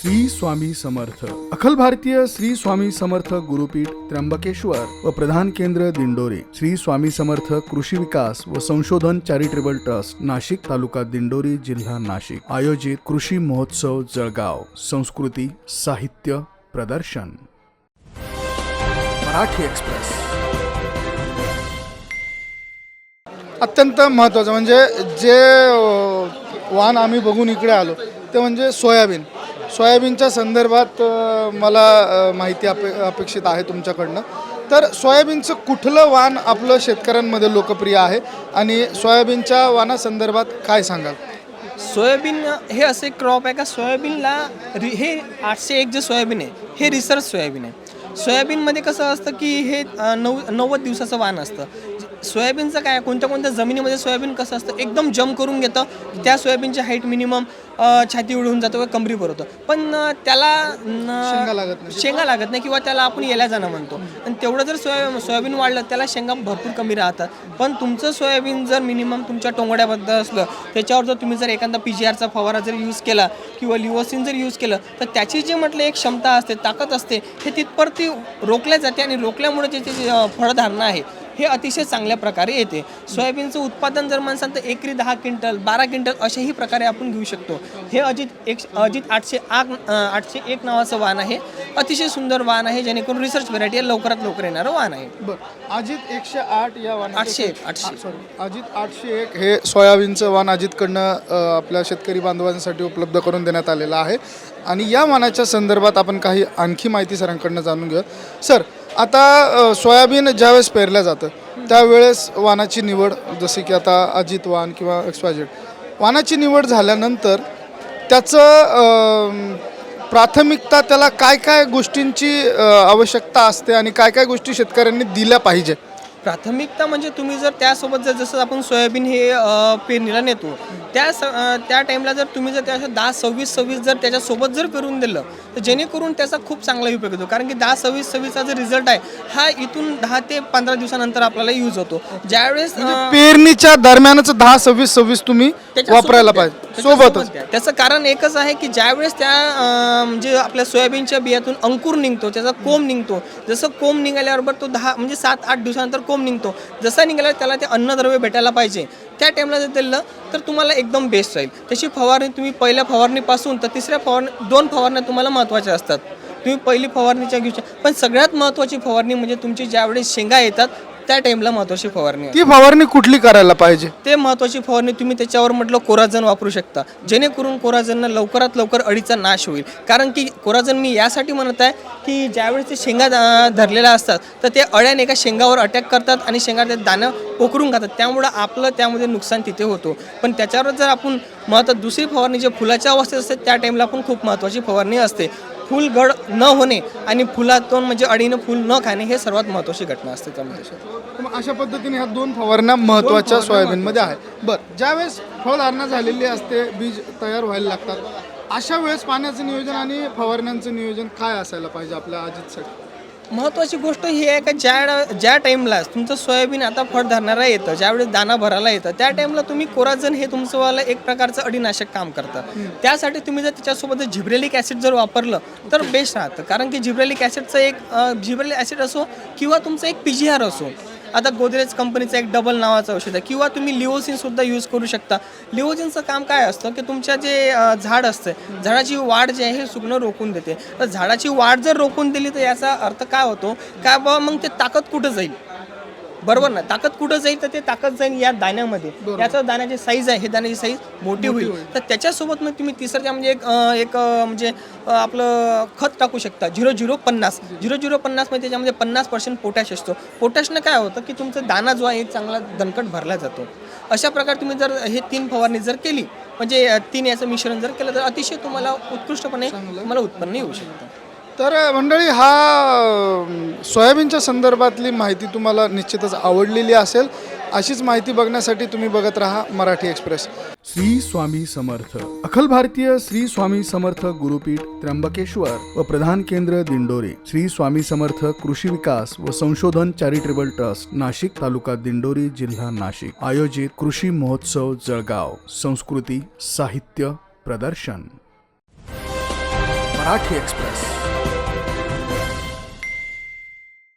श्री स्वामी समर्थ. अखिल भारतीय श्री स्वामी समर्थ गुरुपीठ त्र्यंबकेश्वर व प्रधान केंद्र दिंडोरी. श्री स्वामी समर्थ कृषी विकास व संशोधन चॅरिटेबल ट्रस्ट नाशिक तालुका दिंडोरी जिल्हा नाशिक. आयोजित कृषी महोत्सव जळगाव. संस्कृती साहित्य प्रदर्शन. मराठी एक्सप्रेस. अत्यंत महत्त्वाचं म्हणजे जे वाहन आम्ही बघून इकडे आलो ते म्हणजे सोयाबीन. सोयाबीनच्या संदर्भात मला माहिती अपे अपेक्षित आहे तुमच्याकडनं. तर सोयाबीनचं कुठलं वाण आपलं शेतकऱ्यांमध्ये लोकप्रिय आहे? आणि सोयाबीनच्या वाणासंदर्भात काय सांगाल? सोयाबीन हे असे क्रॉप आहे का? सोयाबीनला रि हे आठशे एक जे सोयाबीन आहे हे रिसर्च सोयाबीन आहे. सोयाबीनमध्ये कसं असतं की हे नऊ नव्वद दिवसाचं वाण असतं. सोयाबीनचं काय कोणत्या कोणत्या जमिनीमध्ये सोयाबीन कसं असतं एकदम जम करून घेतं. त्या सोयाबीनची हाईट मिनिमम छाती उडून जातं व कमरीवर होतं पण त्याला शेंगा लागत नाही. शेंगा लागत नाही किंवा त्याला आपण यायला जाणं म्हणतो. आणि तेवढं जर सोया सोयाबीन वाढलं त्याला शेंगा भरपूर कमी राहतात. पण तुमचं सोयाबीन जर मिनिमम तुमच्या टोंगड्याबद्दल असलं त्याच्यावर जर तुम्ही जर एखादा पी जी आरचा फवारा जर यूज केला किंवा लिओसिन जर यूज केलं तर त्याची जी म्हटलं एक क्षमता असते ताकद असते हे तिथपर ती रोखल्या जाते आणि रोखल्यामुळे त्याची फळधारणा आहे. हे अतिशय चांगल्या प्रकारे येते. सोयाबीनचं उत्पादन जर म्हणसाल तर एकरी दहा क्विंटल बारा क्विंटल अशाही प्रकारे आपण घेऊ शकतो. हे अजित एक अजित आठशे आठ आठशे एक नावाचं वाहन आहे. अतिशय सुंदर वाहन आहे जेणेकरून रिसर्च व्हरायटी लवकरात लवकर येणारं वाहन आहे. बरं. अजित एकशे आठ या वाणाचं- आठशे एक, आठशे. सॉरी अजित आठशे एक हे सोयाबीनचं वाण अजितकडनं आपल्या शेतकरी बांधवांसाठी उपलब्ध करून देण्यात आलेलं आहे. आणि या वाणाच्या संदर्भात आपण काही आणखी माहिती सरांकडनं जाणून घेऊ. सर आता सोयाबीन ज्यावेळेस पेरलं जातं त्यावेळेस वानाची निवड जसे की आता अजित वाण किंवा एक्सवाजेड वानाची निवड झाल्यानंतर त्याचं प्राथमिकता त्याला काय काय गोष्टींची आवश्यकता असते आणि काय काय गोष्टी शेतकऱ्यांनी दिल्या पाहिजे? प्राथमिकता म्हणजे तुम्ही जर त्यासोबत जर जसं आपण सोयाबीन हे पेरणीला नेतो त्या स त्या टाईमला जर तुम्ही जर त्याच्या दहा सव्वीस सव्वीस जर त्याच्यासोबत जर पेरून दिलं तर जेणेकरून त्याचा खूप चांगला उपयोग होतो कारण की दहा सव्वीस सव्वीसचा जो रिझल्ट आहे हा इथून दहा ते पंधरा दिवसानंतर आपल्याला यूज होतो ज्यावेळेस अ, पेरणीच्या दरम्यानच दहा सव्वीस सव्वीस तुम्ही वापरायला. पाहिजे सोबतच. त्याचं कारण एकच आहे की ज्यावेळेस त्या म्हणजे आपल्या सोयाबीनच्या बियातून अंकुर निघतो त्याचा कोंब निघतो जसं कोंब निघाल्याबरोबर तो दहा म्हणजे सात आठ दिवसानंतर कोंब निघतो जसा निघाला त्याला ते अन्नद्रव्य भेटायला पाहिजे. त्या टाईमला जर दिलं तर तुम्हाला एकदम बेस्ट राहील. त्याची फवारणी तुम्ही पहिल्या फवारणीपासून तर तिसऱ्या फवारणी दोन फवारण्या तुम्हाला महत्त्वाच्या असतात. तुम्ही पहिली फवारणीच्या घेऊ पण सगळ्यात महत्त्वाची फवारणी म्हणजे तुमची ज्यावेळेस शेंगा येतात त्या टाईमला महत्त्वाची फवारणी ती फवारणी कुठली करायला पाहिजे? ते महत्त्वाची फवारणी तुम्ही त्याच्यावर म्हटलं कोराजन वापरू शकता. जेणेकरून कोराजननं लवकरात लवकर अळीचा नाश होईल. कारण की कोराजन मी यासाठी म्हणत आहे की ज्यावेळेस ते शेंगा धरलेल्या असतात तर ते अळ्याने एका शेंगावर अटॅक करतात आणि शेंगा ते दाणं पोखरून खातात. त्यामुळं आपलं त्यामध्ये नुकसान तिथे होतो. पण त्याच्यावर जर आपण महत्त्व दुसरी फवारणी जे फुलाच्या अवस्थेत असते त्या टाईमला पण खूप महत्त्वाची फवारणी असते. फुल गड न होणे आणि फुलातून म्हणजे अळीनं फुल न खाणे हे सर्वात महत्त्वाची घटना असते त्यामध्ये अशा पद्धतीने ह्या दोन फवारण्या महत्त्वाच्या सोयाबीनमध्ये आहे बरं ज्यावेळेस फळधारणा झालेली असते बीज तयार व्हायला लागतात अशा वेळेस पाण्याचं नियोजन आणि फवारण्यांचं नियोजन काय असायला पाहिजे आपल्या अजितसाठी महत्त्वाची गोष्ट ही आहे का ज्या ज्या टाईमला तुमचं सोयाबीन आता फळ धरणारा येतं ज्यावेळेस दाना भरायला येतं त्या टाईमला तुम्ही कोराजन हे तुमचंवालं एक प्रकारचं अडीनाशक काम करतं. त्यासाठी तुम्ही जर त्याच्यासोबत जर जिब्रेलिक ॲसिड जर वापरलं तर बेस्ट राहतं. कारण की जिब्रेलिक ॲसिडचं एक जिब्रेलिक ॲसिड असो किंवा तुमचं एक पी जी आर असो आता गोदरेज कंपनीचं एक डबल नावाचं औषध आहे. किंवा तुम्ही लिओसिन सुद्धा यूज करू शकता. लिओसिनचं काम काय असतं की तुमच्या जे झाड असतं झाडाची वाढ जी आहे हे सुकणं रोखून देते. तर झाडाची वाढ जर रोखून दिली तर याचा अर्थ काय होतो? काय बाबा मग ते ताकद कुठं जाईल? बरोबर ना? ताकद कुठं जाईल तर ते ताकद जाईल या दाण्यामध्ये. याचा दाण्याची साईज आहे हे दाण्याची साईज मोठी होईल. तर त्याच्यासोबत मग तुम्ही तिसरं म्हणजे एक एक म्हणजे आपलं खत टाकू शकता. झिरो झिरो पन्नास. झिरो झिरो पन्नास म्हणजे त्याच्यामध्ये पन्नास पर्सेंट पोटॅश असतो. पोटॅशनं काय होतं की तुमचा दाना जो आहे एक चांगला दणकट भरला जातो. अशा प्रकारे तुम्ही जर हे तीन फवारणी जर केली म्हणजे तीन याचं मिश्रण जर केलं तर अतिशय तुम्हाला उत्कृष्टपणे तुम्हाला उत्पन्न येऊ शकतं. तर मंडळी हा सोयाबीनच्या संदर्भातली माहिती तुम्हाला निश्चितच आवडलेली असेल. अशीच माहिती बघण्यासाठी तुम्ही बघत राहा मराठी एक्सप्रेस. श्री स्वामी समर्थ. अखिल भारतीय श्री स्वामी समर्थ गुरुपीठ त्र्यंबकेश्वर व प्रधान केंद्र दिंडोरी. श्री स्वामी समर्थ कृषी विकास व संशोधन चॅरिटेबल ट्रस्ट नाशिक तालुका दिंडोरी जिल्हा नाशिक. आयोजित कृषी महोत्सव जळगाव. संस्कृती साहित्य प्रदर्शन. मराठी एक्सप्रेस.